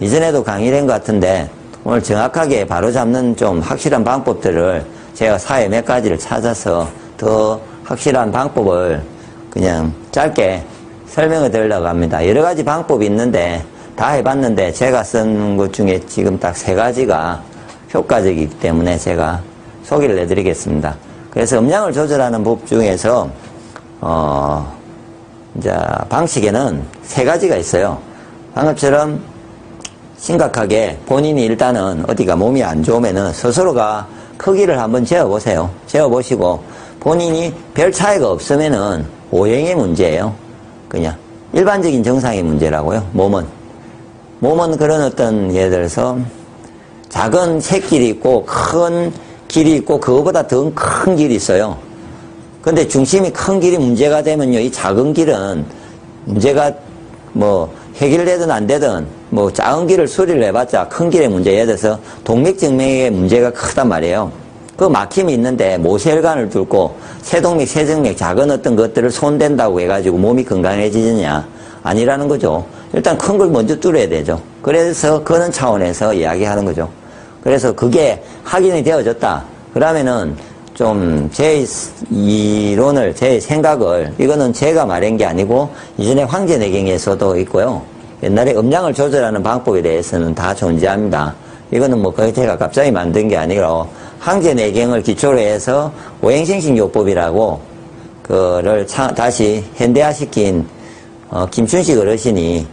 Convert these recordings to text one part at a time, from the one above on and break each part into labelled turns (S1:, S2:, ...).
S1: 이전에도 강의된 것 같은데 오늘 정확하게 바로잡는 좀 확실한 방법들을 제가 사회 몇 가지를 찾아서 더 확실한 방법을 그냥 짧게 설명을 드리려고 합니다. 여러 가지 방법이 있는데 다 해봤는데 제가 쓴 것 중에 지금 딱 세 가지가 효과적이기 때문에 제가 소개를 해드리겠습니다. 그래서 음량을 조절하는 법 중에서 어 이제 방식에는 세 가지가 있어요. 방금처럼 심각하게 본인이 일단은 어디가 몸이 안 좋으면은 스스로가 크기를 한번 재어보세요. 재어보시고 본인이 별 차이가 없으면은 오행의 문제예요. 그냥 일반적인 정상의 문제라고요. 몸은 몸은 그런 어떤 예를 들어서 작은 새길이 있고 큰 길이 있고 그거보다 더 큰 길이 있어요. 근데 중심이 큰 길이 문제가 되면요. 이 작은 길은 문제가 뭐 해결되든 안 되든 뭐 작은 길을 수리를 해봤자 큰 길의 문제 예를 들어서 동맥정맥의 문제가 크단 말이에요. 그 막힘이 있는데 모세혈관을 뚫고 세동맥, 세정맥 작은 어떤 것들을 손댄다고 해가지고 몸이 건강해지느냐 아니라는 거죠. 일단 큰 걸 먼저 뚫어야 되죠. 그래서 그런 차원에서 이야기하는 거죠. 그래서 그게 확인이 되어졌다. 그러면은 좀 제 이론을, 제 생각을, 이거는 제가 말한 게 아니고 이전에 황제내경에서도 있고요. 옛날에 음량을 조절하는 방법에 대해서는 다 존재합니다. 이거는 뭐 거의 제가 갑자기 만든 게 아니라 황제내경을 기초로 해서 오행생식 요법이라고 그를 다시 현대화시킨 어, 김춘식 어르신이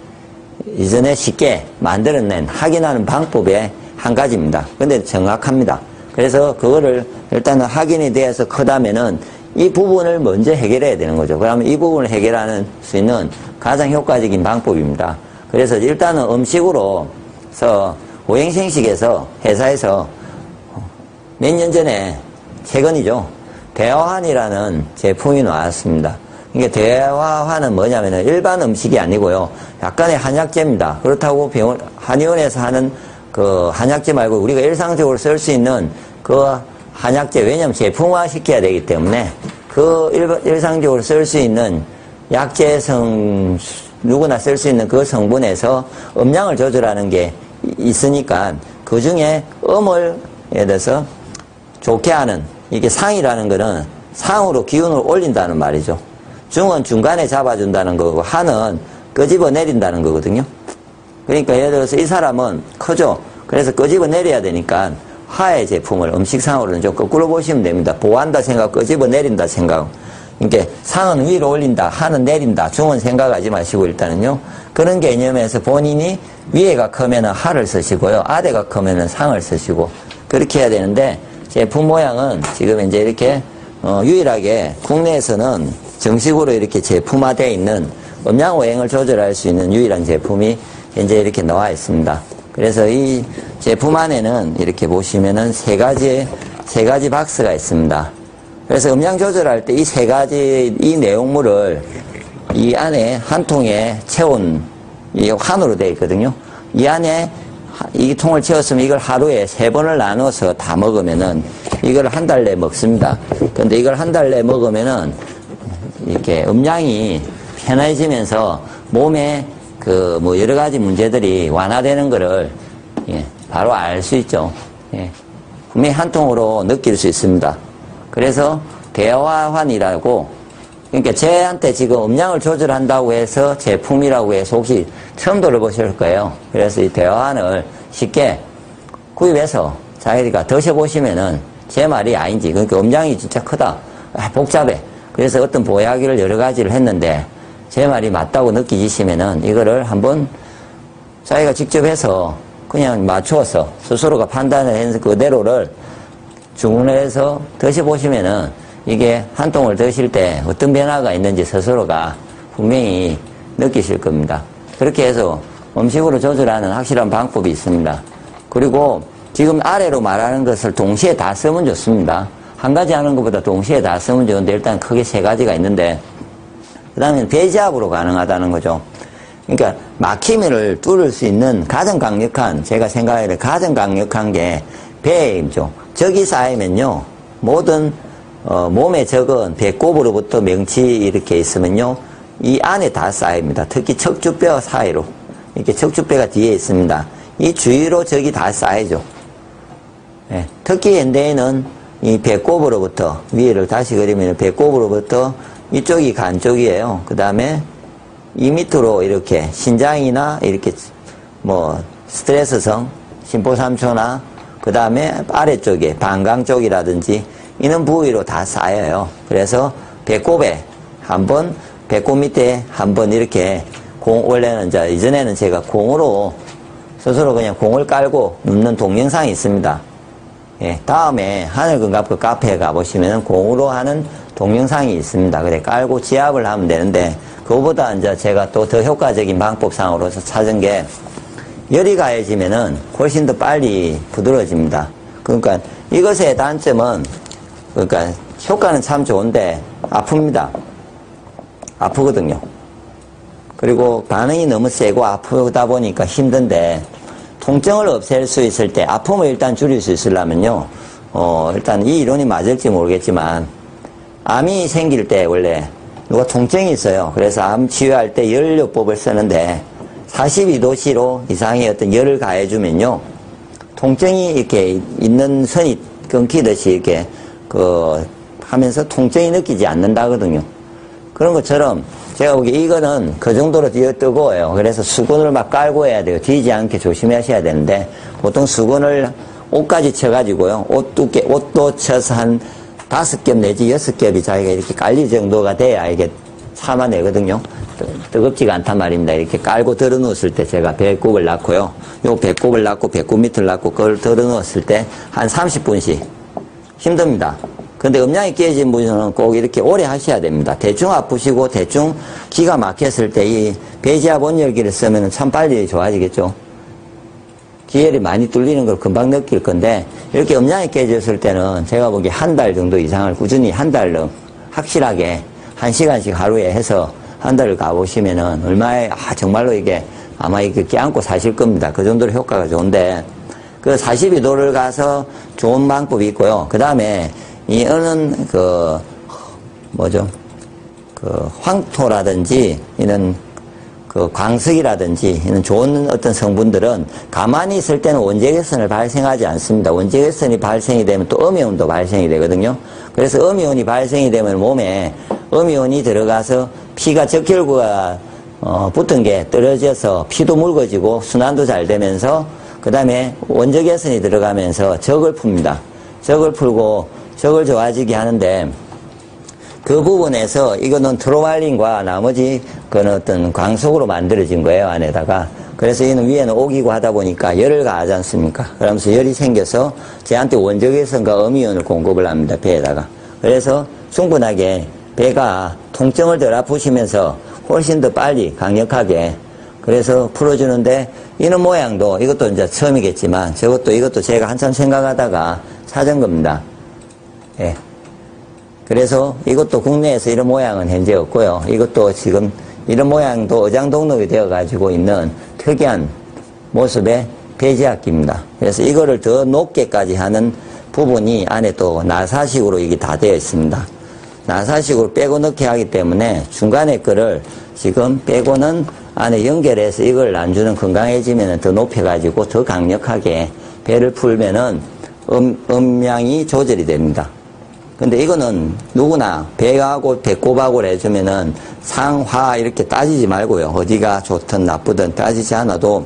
S1: 이전에 쉽게 만들어낸 확인하는 방법의 한 가지입니다. 근데 정확합니다. 그래서 그거를 일단은 확인이 되어서 크다면은 이 부분을 먼저 해결해야 되는 거죠. 그러면 이 부분을 해결하는 수 있는 가장 효과적인 방법입니다. 그래서 일단은 음식으로 서 오행생식에서 회사에서 몇 년 전에 최근이죠. 대화환이라는 제품이 나왔습니다. 이게 대화환은 뭐냐면은 일반 음식이 아니고요. 약간의 한약재입니다. 그렇다고 병원, 한의원에서 하는 그 한약재 말고 우리가 일상적으로 쓸 수 있는 그 한약재, 왜냐면 제품화 시켜야 되기 때문에 그 일, 일상적으로 쓸 수 있는 약재성, 누구나 쓸 수 있는 그 성분에서 음량을 조절하는 게 있으니까 그 중에 음을 예를 들어서 좋게 하는 이게 상이라는 거는 상으로 기운을 올린다는 말이죠. 중은 중간에 잡아준다는 거고 한은 끄집어 내린다는 거거든요. 그러니까 예를 들어서 이 사람은 크죠. 그래서 끄집어 내려야 되니까 화의 제품을 음식상으로는 좀 거꾸로 보시면 됩니다. 보호한다 생각, 끄집어 내린다 생각. 그러니까 상은 위로 올린다, 하는 내린다, 중은 생각하지 마시고 일단은요. 그런 개념에서 본인이 위에가 크면은 하를 쓰시고요. 아래가 크면은 상을 쓰시고 그렇게 해야 되는데 제품 모양은 지금 이제 이렇게 어, 유일하게 국내에서는 정식으로 이렇게 제품화되어 있는 음양 오행을 조절할 수 있는 유일한 제품이 현재 이렇게 나와 있습니다. 그래서 이 제품 안에는 이렇게 보시면은 세 가지 세 가지 박스가 있습니다. 그래서 음량 조절할 때 이 세 가지 이 내용물을 이 안에 한 통에 채운 이 환으로 되어 있거든요. 이 안에 이 통을 채웠으면 이걸 하루에 세 번을 나눠서 다 먹으면은 이걸 한 달 내에 먹습니다. 근데 이걸 한 달 내에 먹으면은 이렇게 음량이 편해지면서 몸에 그 뭐 여러 가지 문제들이 완화되는 거를 예, 바로 알 수 있죠. 예, 분명히 한 통으로 느낄 수 있습니다. 그래서 대화환이라고 그러니까 쟤한테 지금 음량을 조절한다고 해서 제품이라고 해서 혹시 처음 들어보실 거예요. 그래서 이 대화환을 쉽게 구입해서 자기가 드셔보시면은 제 말이 아닌지 그러니까 음량이 진짜 크다. 아, 복잡해. 그래서 어떤 보약을 여러 가지를 했는데 제 말이 맞다고 느끼시면은 이거를 한번 자기가 직접 해서 그냥 맞추어서 스스로가 판단을 해서 그대로를 주문해서 드셔보시면은 이게 한 통을 드실 때 어떤 변화가 있는지 스스로가 분명히 느끼실 겁니다. 그렇게 해서 음식으로 조절하는 확실한 방법이 있습니다. 그리고 지금 아래로 말하는 것을 동시에 다 쓰면 좋습니다. 한 가지 하는 것보다 동시에 다 쓰면 좋은데 일단 크게 세 가지가 있는데 그 다음에 배제압으로 가능하다는 거죠. 그러니까 막힘을 뚫을 수 있는 가장 강력한 제가 생각하기에 가장 강력한 게 배죠. 적이 쌓이면요 모든 어, 몸에 적은 배꼽으로부터 명치 이렇게 있으면요 이 안에 다 쌓입니다. 특히 척추뼈 사이로 이렇게 척추뼈가 뒤에 있습니다. 이 주위로 적이 다 쌓이죠. 예, 특히 현대에는 이 배꼽으로부터 위를 다시 그리면 배꼽으로부터 이쪽이 간 쪽이에요. 그 다음에 이 밑으로 이렇게 신장이나 이렇게 뭐 스트레스성 심포삼초나 그 다음에 아래쪽에 방광 쪽이라든지 이런 부위로 다 쌓여요. 그래서 배꼽에 한 번, 배꼽 밑에 한번 이렇게 공, 원래는 이제 이전에는 제가 공으로 스스로 그냥 공을 깔고 눕는 동영상이 있습니다. 예, 다음에 하늘금갑그 카페에 가보시면 공으로 하는 동영상이 있습니다. 그래, 깔고 지압을 하면 되는데, 그거보다 이제 제가 또 더 효과적인 방법상으로서 찾은 게, 열이 가해지면은 훨씬 더 빨리 부드러워집니다. 그러니까 이것의 단점은, 그러니까 효과는 참 좋은데, 아픕니다. 아프거든요. 그리고 반응이 너무 세고 아프다 보니까 힘든데, 통증을 없앨 수 있을 때 아픔을 일단 줄일 수 있으려면요. 어, 일단 이 이론이 맞을지 모르겠지만 암이 생길 때 원래 누가 통증이 있어요. 그래서 암 치료할 때 열요법을 쓰는데 42도씨로 이상의 어떤 열을 가해주면요. 통증이 이렇게 있는 선이 끊기듯이 이렇게 그 하면서 통증이 느끼지 않는다거든요. 그런 것처럼 제가 보기에 이거는 그 정도로 뒤어 뜨거워요. 그래서 수건을 막 깔고 해야 돼요. 뒤지 않게 조심하셔야 되는데 보통 수건을 옷까지 쳐가지고요. 옷 두께, 옷도 쳐서 한 다섯 겹 내지 여섯 겹이 자기가 이렇게 깔릴 정도가 돼야 이게 참아내거든요. 뜨겁지가 않단 말입니다. 이렇게 깔고 들어 누웠을 때 제가 배꼽을 낳고요. 요 배꼽을 낳고 배꼽 밑을 낳고 그걸 들어 누웠을 때 한 30분씩 힘듭니다. 근데 음량이 깨진 분은 꼭 이렇게 오래 하셔야 됩니다. 대충 아프시고 대충 기가 막혔을 때 이 배지압 온열기를 쓰면 참 빨리 좋아지겠죠. 기혈이 많이 뚫리는 걸 금방 느낄 건데 이렇게 음량이 깨졌을 때는 제가 보기에 한 달 정도 이상을 꾸준히 한 달로 확실하게 한 시간씩 하루에 해서 한 달을 가보시면은 얼마에 아 정말로 이게 아마 이게 껴안고 사실 겁니다. 그 정도로 효과가 좋은데 그 42도를 가서 좋은 방법이 있고요. 그 다음에 이어는 그 뭐죠? 그 황토라든지 이런 그 광석이라든지 이런 좋은 어떤 성분들은 가만히 있을 때는 원자개선을 발생하지 않습니다. 원자개선이 발생이 되면 또 음이온도 발생이 되거든요. 그래서 음이온이 발생이 되면 몸에 음이온이 들어가서 피가 적혈구가 어, 붙은 게 떨어져서 피도 묽어지고 순환도 잘 되면서 그 다음에 원자개선이 들어가면서 적을 풉니다. 적을 풀고 적을 좋아지게 하는데 그 부분에서 이거는 트로말린과 나머지 그런 어떤 광속으로 만들어진 거예요 안에다가. 그래서 이는 위에는 오기고 하다 보니까 열을 가하지 않습니까? 그러면서 열이 생겨서 제한테 원적외선과 어미온을 공급을 합니다 배에다가. 그래서 충분하게 배가 통증을 덜 아프시면서 훨씬 더 빨리 강력하게 그래서 풀어주는데 이런 모양도 이것도 이제 처음이겠지만 저것도 이것도 제가 한참 생각하다가 찾은 겁니다. 예. 그래서 이것도 국내에서 이런 모양은 현재 없고요. 이것도 지금 이런 모양도 어장 등록이 되어 가지고 있는 특이한 모습의 배지악기입니다. 그래서 이거를 더 높게까지 하는 부분이 안에 또 나사식으로 이게 다 되어 있습니다. 나사식으로 빼고 넣게 하기 때문에 중간에 거를 지금 빼고는 안에 연결해서 이걸 안주는 건강해지면 더 높여가지고 더 강력하게 배를 풀면은 음, 음량이 조절이 됩니다. 근데 이거는 누구나 배하고 배꼽하고 해주면은 상하 이렇게 따지지 말고요. 어디가 좋든 나쁘든 따지지 않아도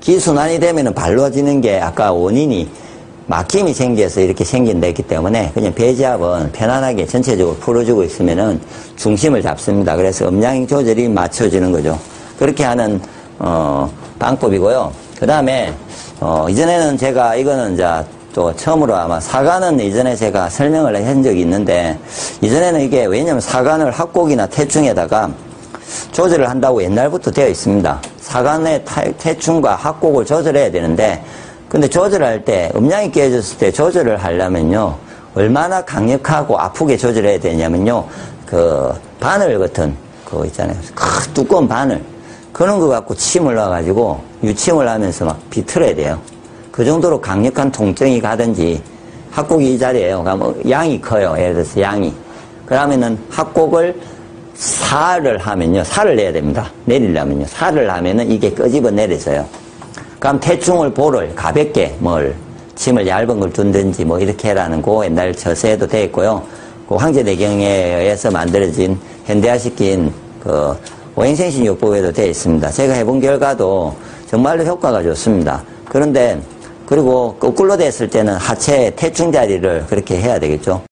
S1: 기순환이 되면은 발로지는 게 아까 원인이 막힘이 생겨서 이렇게 생긴다 했기 때문에 그냥 배지압은 편안하게 전체적으로 풀어주고 있으면은 중심을 잡습니다. 그래서 음량 조절이 맞춰지는 거죠. 그렇게 하는 어, 방법이고요. 그 다음에 어, 이전에는 제가 이거는 이제 또 처음으로 아마 사관은 이전에 제가 설명을 한 적이 있는데 이전에는 이게 왜냐면 사관을 합곡이나 태충에다가 조절을 한다고 옛날부터 되어 있습니다. 사관의 태충과 합곡을 조절해야 되는데 근데 조절할 때 음량이 깨졌을 때 조절을 하려면요 얼마나 강력하고 아프게 조절해야 되냐면요 그 바늘 같은 그거 있잖아요 큰 두꺼운 바늘 그런 거 갖고 침을 놔가지고 유침을 하면서 막 비틀어야 돼요 그 정도로 강력한 통증이 가든지 합곡이 이 자리에요. 그러면 양이 커요. 예를 들어서 양이. 그러면은 합곡을 살을 하면요. 살을 내야 됩니다. 내리려면요. 살을 하면은 이게 끄집어 내려서요. 그럼 대충을 볼을 가볍게 뭘 침을 얇은 걸 둔든지 뭐 이렇게 해라는 거 옛날 저세에도 돼 있고요. 그 황제대경에 의해서 만들어진 현대화시킨 그 오행생신 요법에도 되어 있습니다. 제가 해본 결과도 정말로 효과가 좋습니다. 그런데 그리고 거꾸로 됐을 때는 하체 태충 자리를 그렇게 해야 되겠죠.